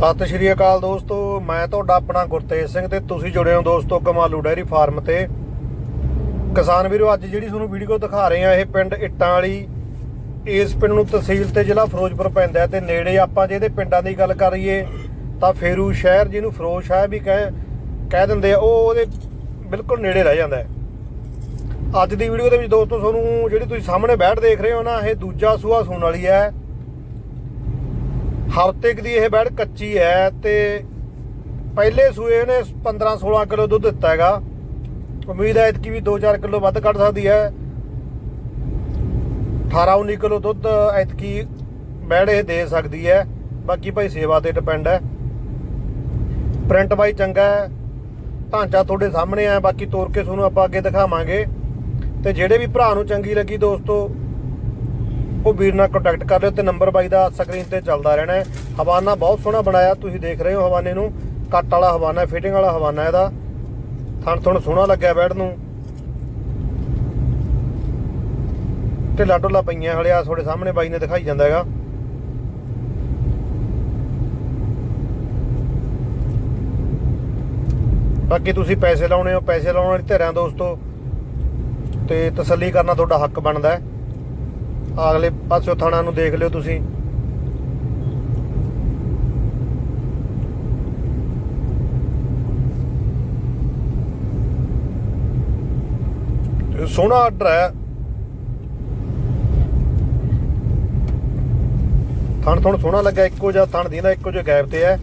ਸਤਿ ਸ਼੍ਰੀ ਅਕਾਲ ਦੋਸਤੋ, ਮੈਂ ਤੁਹਾਡਾ ਆਪਣਾ ਗੁਰਤੇਜ ਸਿੰਘ ਤੇ ਤੁਸੀਂ ਜੁੜੇ ਹੋ ਦੋਸਤੋ ਕਮਾਲੂ ਡੈਰੀ ਫਾਰਮ ਤੇ। ਕਿਸਾਨ ਵੀਰੋ, ਅੱਜ ਜਿਹੜੀ ਤੁਹਾਨੂੰ ਵੀਡੀਓ ਦਿਖਾ ਰਹੇ ਆ ਇਹ ਪਿੰਡ ਇੱਟਾਂ ਵਾਲੀ, ਇਸ ਪਿੰਡ ਨੂੰ ਤਹਿਸੀਲ ਤੇ ਜ਼ਿਲ੍ਹਾ ਫਿਰੋਜ਼ਪੁਰ ਪੈਂਦਾ ਹੈ ਤੇ ਨੇੜੇ ਆਪਾਂ ਜੇ ਇਹਦੇ ਪਿੰਡਾਂ ਦੀ ਗੱਲ ਕਰੀਏ ਤਾਂ ਫੇਰੂ ਸ਼ਹਿਰ ਜਿਹਨੂੰ ਫਿਰੋਜ਼ ਸ਼ਾਹ ਵੀ ਕਹਿ ਕਹਿ ਦਿੰਦੇ ਆ, ਉਹ ਉਹਦੇ ਬਿਲਕੁਲ ਨੇੜੇ ਰਹਿ ਜਾਂਦਾ ਅੱਜ ਦੀ ਵੀਡੀਓ ਦੇ ਵਿੱਚ ਦੋਸਤੋ, ਤੁਹਾਨੂੰ ਜਿਹੜੀ ਤੁਸੀਂ ਸਾਹਮਣੇ ਬੈਠ ਦੇਖ ਰਹੇ ਹੋ ਨਾ, ਇਹ ਦੂਜਾ ਸੂਆ ਸੂਣ ਵਾਲੀ ਹੈ। ਹਫ਼ਤੇ ਕੁ ਦੀ ਇਹ ਬੈੜ ਕੱਚੀ ਹੈ ਤੇ ਪਹਿਲੇ ਸੂਏ ਨੇ 15 16 ਕਿਲੋ ਦੁੱਧ ਦਿੱਤਾ ਹੈਗਾ। ਉਮੀਦ ਹੈ ਇਤਕੀ ਵੀ 2-4 ਕਿਲੋ ਵੱਧ ਕੱਢ ਸਕਦੀ ਹੈ। 18 19 ਕਿਲੋ ਦੁੱਧ ਇਤਕੀ ਬੈੜ ਇਹ ਦੇ ਸਕਦੀ ਹੈ। ਬਾਕੀ ਭਾਈ ਸੇਵਾ ਤੇ ਡਿਪੈਂਡ ਹੈ। ਪ੍ਰਿੰਟ ਬਾਈ ਚੰਗਾ ਹੈ। ਢਾਂਚਾ ਤੁਹਾਡੇ ਸਾਹਮਣੇ ਆ ਬਾਕੀ ਤੋਰ ਕੇ ਤੁਹਾਨੂੰ ਆਪਾਂ ਅੱਗੇ ਦਿਖਾਵਾਂਗੇ। ਤੇ ਜਿਹੜੇ ਵੀ ਭਰਾ ਨੂੰ ਚੰਗੀ ਲੱਗੀ ਦੋਸਤੋ ਉਹ ਵੀਰ ਨਾਲ ਕੰਟੈਕਟ ਕਰ ਲਿਓ ਤੇ ਨੰਬਰ ਬਾਈ ਦਾ ਸਕਰੀਨ ਤੇ ਚੱਲਦਾ ਰਹਿਣਾ ਹੈ। ਹਵਾਨਾ ਬਹੁਤ ਸੋਹਣਾ ਬਣਾਇਆ, ਤੁਸੀਂ ਦੇਖ ਰਹੇ ਹੋ ਹਵਾਨੇ ਨੂੰ। ਕੱਟ ਵਾਲਾ ਹਵਾਨਾ ਫਿਟਿੰਗ ਵਾਲਾ ਹਵਾਨਾ ਇਹਦਾ। ਥਣ ਥਣ ਸੋਹਣਾ ਲੱਗਿਆ ਬੈਡ ਨੂੰ। ਢਿੱਲਾ ਢੁੱਲਾ ਪਈਆਂ ਹਲਿਆ ਤੁਹਾਡੇ ਸਾਹਮਣੇ ਬਾਈ ਨੇ ਦਿਖਾਈ ਜਾਂਦਾ ਹੈਗਾ। ਬਾਕੀ ਤੁਸੀਂ ਪੈਸੇ ਲਾਉਣੇ ਹੋ, ਪੈਸੇ ਲਾਉਣ ਵਾਲੀ ਧਿਰਾਂ ਦੋਸਤੋ। ਤੇ ਤਸੱਲੀ ਕਰਨਾ ਤੁਹਾਡਾ ਹੱਕ ਬਣਦਾ ਹੈ। ਅਗਲੇ ਪਾਸਿਓ ਥਾਣਾ ਨੂੰ ਦੇਖ ਲਿਓ ਤੁਸੀਂ। ਸੋਹਣਾ ਆਰਡਰ ਹੈ। ਥਣ ਥਣ ਸੋਹਣਾ ਲੱਗਾ, ਇੱਕੋ ਜਿਹਾ ਥਣ ਦੀਂਦਾ ਇੱਕੋ ਜਿਹਾ ਗੈਪ ਤੇ ਹੈ।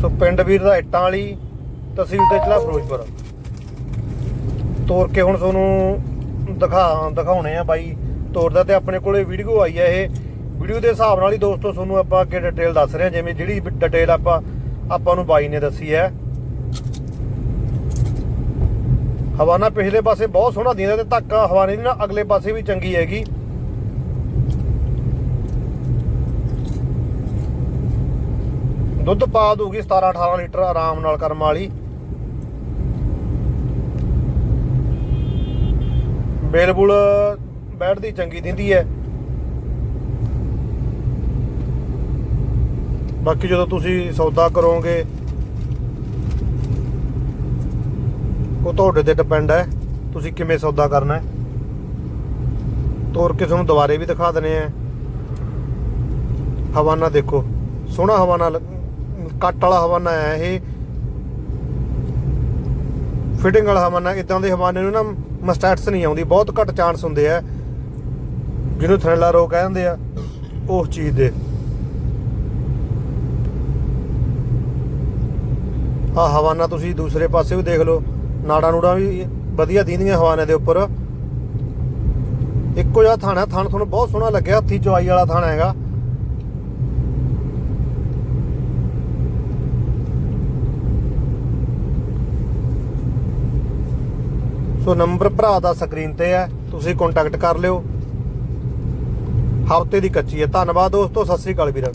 ਸੋ ਪਿੰਡ ਵੀਰ ਦਾ ਇੱਟਾਂ ਵਾਲੀ ਤਹਿਸੀਲ ਤੇ ਜ਼ਿਲ੍ਹਾ ਫਿਰੋਜ਼ਪੁਰ। ਤੋਰ ਕੇ ਹੁਣ ਤੁਹਾਨੂੰ ਦਿਖਾ, ਦਿਖਾਉਣੇ ਆ ਬਾਈ। ਤੋਰਦਾ ਤੇ ਆਪਣੇ ਕੋਲੇ ਵੀਡੀਓ ਆਈ ਆ ਇਹ। ਵੀਡੀਓ ਦੇ ਹਿਸਾਬ ਨਾਲ ਹੀ ਦੋਸਤੋ ਤੁਹਾਨੂੰ ਆਪਾਂ ਅੱਗੇ ਡਿਟੇਲ ਦੱਸ ਰਹੇ ਹਾਂ ਜਿਵੇਂ ਜਿਹੜੀ ਡਿਟੇਲ ਆਪਾਂ ਆਪਾਂ ਨੂੰ ਬਾਈ ਨੇ ਦੱਸੀ ਹੈ ਹਵਾਨਾ ਪਿਛਲੇ ਪਾਸੇ ਬਹੁਤ ਸੋਹਣਾ ਦਿੰਦਾ ਤੇ ਧੱਕਾ ਹਵਾਨੇ ਦੀ ਨਾ ਅਗਲੇ ਪਾਸੇ ਵੀ ਚੰਗੀ ਹੈਗੀ। ਦੁੱਧ ਪਾ ਦੂਗੀ 17 18 ਲੀਟਰ ਆਰਾਮ ਨਾਲ ਕਰਮ ਵਾਲੀ। ਬੇਲਬੁਲ ਬੈਠਦੀ, ਚੰਗੀ ਦਿੰਦੀ ਹੈ। ਬਾਕੀ ਜਦੋਂ ਤੁਸੀਂ ਸੌਦਾ ਕਰੋਗੇ, ਉਹ ਤੁਹਾਡੇ ਤੇ ਡਿਪੈਂਡ ਹੈ, ਤੁਸੀਂ ਕਿਵੇਂ ਸੌਦਾ ਕਰਨਾ ਹੈ। ਤੋਰ ਕੇ ਤੁਹਾਨੂੰ ਦੁਬਾਰੇ ਵੀ ਦਿਖਾ ਦਨੇ ਆ ਹਵਾਨਾ ਦੇਖੋ, ਸੋਹਣਾ ਹਵਾਨਾ ਕੱਟ ਵਾਲਾ ਹਵਾਨਾ ਹੈ ਇਹ। ਫਿਟਿੰਗ ਵਾਲਾ ਹਵਾਨਾ ਇਦਾਂ ਦੇ ਹਵਾਨੇ ਨੂੰ ਨਾ ਮਸਟੈਟਸ ਨਹੀਂ ਆਉਂਦੀ, ਬਹੁਤ ਘੱਟ ਚਾਂਸ ਹੁੰਦੇ ਆ। ਜਿਹਨੂੰ ਥ੍ਰਿਲਰ ਰੋ ਕਹਿੰਦੇ ਆ, ਉਸ ਚੀਜ਼ ਦੇ। ਆ ਹਵਾਨਾ ਤੁਸੀਂ ਦੂਸਰੇ ਪਾਸੇ ਵੀ ਦੇਖ ਲਓ ਨਾੜਾ ਨੂੜਾ ਵੀ ਵਧੀਆ ਦੀਂਦੀਆਂ ਹਵਾਨੇ ਦੇ ਉੱਪਰ। ਇੱਕੋ ਜਿਹਾ ਥਾਣਾ, ਥਣ ਤੁਹਾਨੂੰ ਬਹੁਤ ਸੋਹਣਾ ਲੱਗਿਆ, ਹੱਥੀ ਚਵਾਈ ਵਾਲਾ ਥਾਣਾ ਹੈਗਾ। ਸੋ ਨੰਬਰ ਭਰਾ ਦਾ ਸਕਰੀਨ ਤੇ ਹੈ, ਤੁਸੀਂ ਕੰਟੈਕਟ ਕਰ ਲਿਓ। ਹਫ਼ਤੇ ਦੀ ਕੱਚੀ ਹੈ। ਧੰਨਵਾਦ ਦੋਸਤੋ, ਸਤਿ ਸ੍ਰੀ ਅਕਾਲ ਵੀਰਾਂ